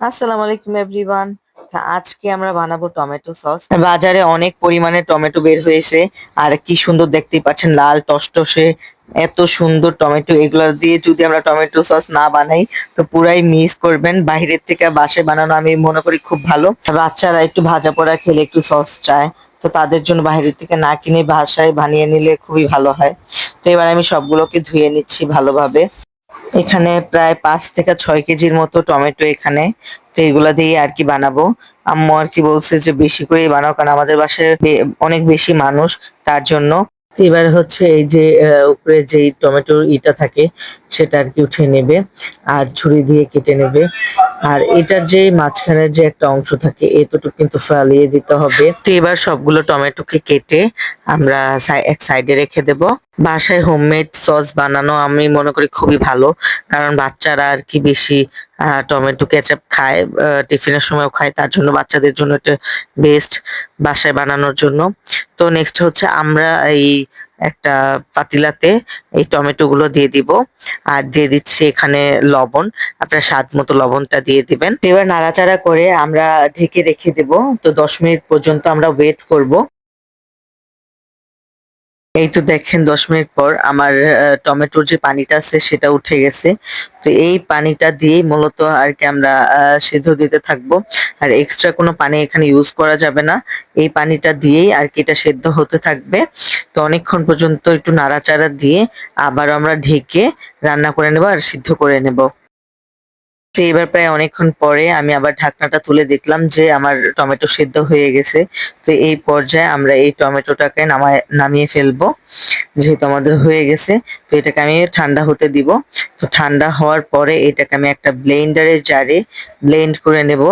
আসসালামু আলাইকুম এভরিওয়ান আজকে আমরা বানাবো টমেটো সস। বাজারে অনেক পরিমাণে টমেটো বের হয়েছে। আর কি সুন্দর দেখতেই পাচ্ছেন, লাল টসটসে এত সুন্দর টমেটো। এগুলো দিয়ে যদি আমরা টমেটো সস না বানাই, তো পুরাই মিস করবেন। বাইরের থেকে বাসায় বানানো আমি মনে করি খুব ভালো। বাচ্চারা একটু ভাজা পোড়া খেলে একটু সস চায়। তো তাদের জন্য বাইরের থেকে না কিনে বাসায় বানিয়ে নিলে খুবই ভালো হয়। তো এবার আমি সবগুলোকে ধুয়ে নিচ্ছি ভালোভাবে। এখানে প্রায় পাঁচ থেকে ছয় কেজির মতো টমেটো এখানে। তো এগুলা দিয়ে আর কি বানাবো। আম্মু আর কি বলছে যে বেশি করে বানাও, কারণ আমাদের বাসায় অনেক বেশি মানুষ, তার জন্য। এবার হচ্ছে এই যে উপরে যেই টমেটোর ইটা থাকে, সেটা আর কি উঠিয়ে নেবে আর ছুরি দিয়ে কেটে নেবে। আর এটার যে মাঝখানের যে একটা অংশ থাকে, এতটুকু কিন্তু ফালিয়ে দিতে হবে। তো এবার সবগুলো টমেটোকে কেটে আমরা এক সাইডে রেখে দেব। বাসায় হোমমেড সস বানানো আমি মনে করি খুবই ভালো, কারণ বাচ্চারা আর কি বেশি টমেটো কেচাপ খায় টিফিনের সময়ও খায়, তার জন্য বাচ্চাদের জন্য এটা বেস্ট বাসায় বানানোর জন্য। তো নেক্সট হচ্ছে আমরা এই একটা পাতিলাতে এই টমেটো গুলো দিয়ে দিব আর দিয়ে দিচ্ছি এখানে লবণ। আপনার স্বাদ মতো লবণটা দিয়ে দিবেন। এবার নাড়াচাড়া করে আমরা ঢেকে রেখে দেব। তো দশ মিনিট পর্যন্ত আমরা ওয়েট করব। এই তো দেখেন, দশ মিনিট পর আমার টমেটোর যে পানিটা আছে সেটা উঠে গেছে। তো এই পানিটা দিয়েই মূলত আর কি আমরা সিদ্ধ দিতে থাকব। আর এক্সট্রা কোনো পানি এখানে ইউজ করা যাবে না। এই পানিটা দিয়েই আর কি এটা সেদ্ধ হতে থাকবে। তো অনেকক্ষণ পর্যন্ত একটু নাড়াচাড়া দিয়ে আবার আমরা ঢেকে রান্না করে নেব আর সিদ্ধ করে নেব। তো এবার প্রায় অনেকক্ষণ পরে আমি আবার ঢাকনাটা তুলে দেখলাম যে আমার টমেটো সেদ্ধ হয়ে গেছে। তো এই পর্যায়ে আমরা এই টমেটোটাকে নামায়, নামিয়ে ফেলব, যেহেতু আমাদের হয়ে গেছে। তো এটাকে আমি ঠান্ডা হতে দিব। তো ঠান্ডা হওয়ার পরে এটাকে আমি একটা ব্লেন্ডারের জারে ব্লেন্ড করে নেব।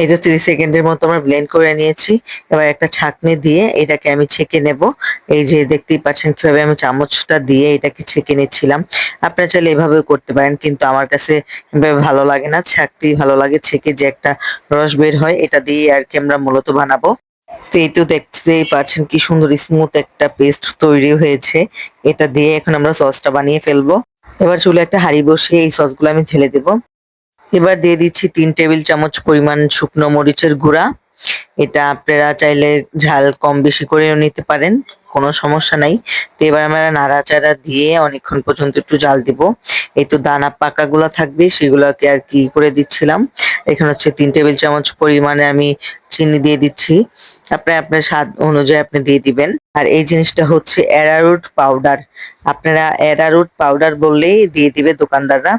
এই যে তিরিশ সেকেন্ডের মতো আমরা ব্লেন্ড করে নিয়েছি। এবার একটা ছাঁকনি দিয়ে এটাকে আমি ছেঁকে নেব। এই যে দেখতেই পাচ্ছেন কীভাবে আমি চামচটা দিয়ে এটাকে ছেঁকে নিচ্ছিলাম। আপনারা চাইলে এভাবেও করতে পারেন, কিন্তু আমার কাছে ভালো লাগে না। ছাঁকতেই ভালো লাগে, ছেঁকে যে একটা রস বের হয়, এটা দিয়ে আর কি আমরা মূলত বানাবো। তো এই তো দেখতেই পাচ্ছেন কি সুন্দর স্মুথ একটা পেস্ট তৈরি হয়েছে। এটা দিয়ে এখন আমরা সসটা বানিয়ে ফেলব। এবার চুলে একটা হাঁড়ি বসিয়ে এই সসগুলো আমি ঢেলে দেবো। এবার দিয়ে দিচ্ছি তিন টেবিল চামচ পরিমাণ শুকনো মরিচের গুঁড়া। এটা আপনারা চাইলে ঝাল কম বেশি করেও নিতে পারেন। কোনো সমস্যা নাই। তো এবার আমরা নাড়াচাড়া দিয়ে অনেকক্ষণ পর্যন্ত একটু জাল দিব। এই তো দানা পাকা গুলা থাকবে, সেগুলোকে আর কি করে দিচ্ছিলাম। এখানে হচ্ছে তিন টেবিল চামচ পরিমাণে আমি চিনি দিয়ে দিচ্ছি। আপনি আপনার স্বাদ অনুযায়ী আপনি দিয়ে দিবেন। আর এই জিনিসটা হচ্ছে অ্যারারুট পাউডার। আপনারা অ্যারারুট পাউডার বললেই দিয়ে দিবে দোকানদাররা।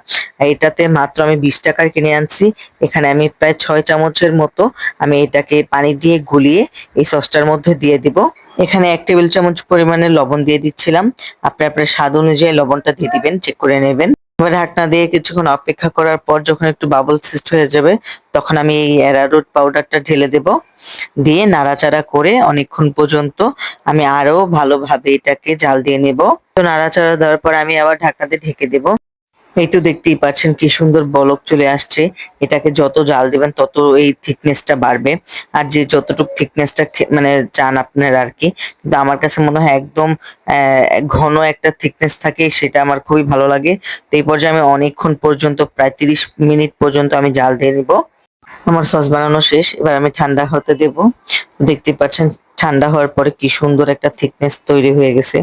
এটাতে মাত্র আমি বিশ টাকার কিনে আনছি। এখানে আমি প্রায় ছয় চামচের মতো আমি এটাকে পানি দিয়ে গুলিয়ে এই সসটার মধ্যে দিয়ে দিব। এখানে এক টেবিল চামচ পরিমাণে লবণ দিয়ে দিচ্ছিলাম। আপনি আপনার স্বাদ অনুযায়ী লবণটা দিয়ে দিবেন চেক করে নেবেন। এবার ঢাকনা দিয়ে কিছুক্ষণ অপেক্ষা করার পর যখন একটু বাবল সিস্ট হয়ে যাবে, তখন আমি এই অ্যারারুট পাউডারটা ঢেলে দেব। দিয়ে নাড়াচাড়া করে অনেকক্ষণ পর্যন্ত আমি আরও ভালোভাবে এটাকে জাল দিয়ে নেব। তো নাড়াচাড়া দেওয়ার পর আমি আবার ঢাকনাতে ঢেকে দেব। এই তো দেখতেই পাচ্ছেন কি সুন্দর বলক চলে আসছে। এটাকে যত জাল দিবেন, তত এই থিকনেসটা বাড়বে। আর যে যতটুকু থিকনেসটা মানে চান আপনার আর কি। কিন্তু আমার কাছে মনে হয় একদম ঘন একটা থিকনেস থাকে, সেটা আমার খুবই ভালো লাগে। তো এই পর্যায়ে আমি অনেকক্ষণ পর্যন্ত, প্রায় তিরিশ মিনিট পর্যন্ত আমি জাল দিয়ে নিব। আমার সস বানানো শেষ, এবার আমি ঠান্ডা হতে দেব। দেখতে পাচ্ছেন, ঠান্ডা হওয়ার পরে কি সুন্দর একটা থিকনেস তৈরি হয়ে গেছে।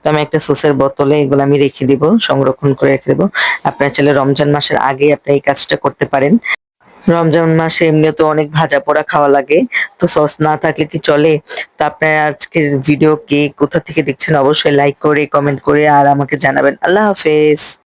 তো আমি একটা সসের বোতলে এগুলো আমি রেখে দিব, সংরক্ষণ করে রেখে দেবো। আপনার চাইলে রমজান মাসের আগে আপনি এই কাজটা করতে পারেন। রমজান মাসে এমনিও তো অনেক ভাজা পোড়া খাওয়া লাগে, তো সস না থাকলে কি চলে? তো আপনারা আজকের ভিডিও কে কোথা থেকে দেখছেন অবশ্যই লাইক করে কমেন্ট করে, আর আমাকে জানাবেন। আল্লাহ হাফেজ।